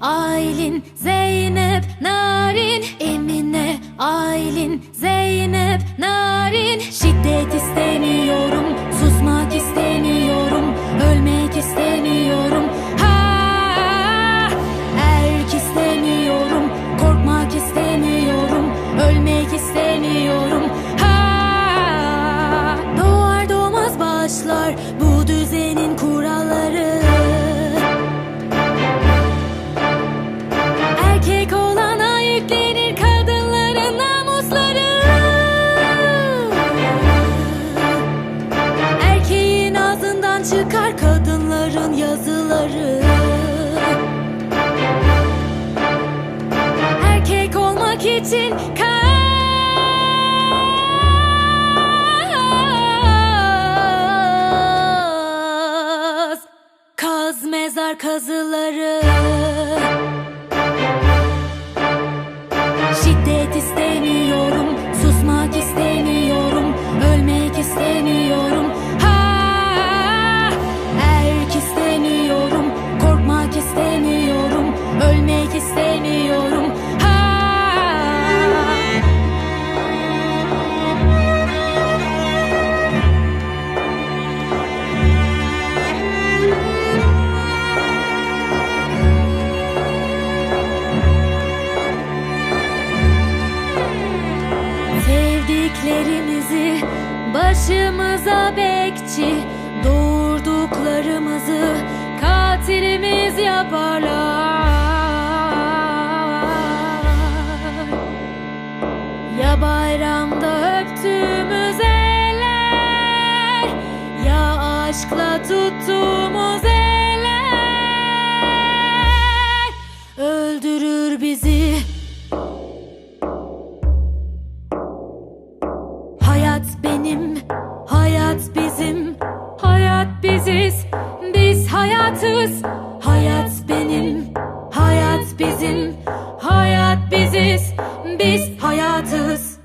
Aylin, Zeynep, Narin Emine, Aylin, Zeynep, kadınların yazıları. Erkek olmak için kaz Kaz mezar kazıları istemiyorum. Sevdiklerimizi başımıza bekçi Doğurduklarımızı bayramda öptüğümüz eller Ya aşkla tuttuğumuz eller Öldürür bizi Hayat benim, hayat bizim, hayat biziz, biz hayatız. Hayat benim, hayat bizim, hayat biziz, biz hayatız.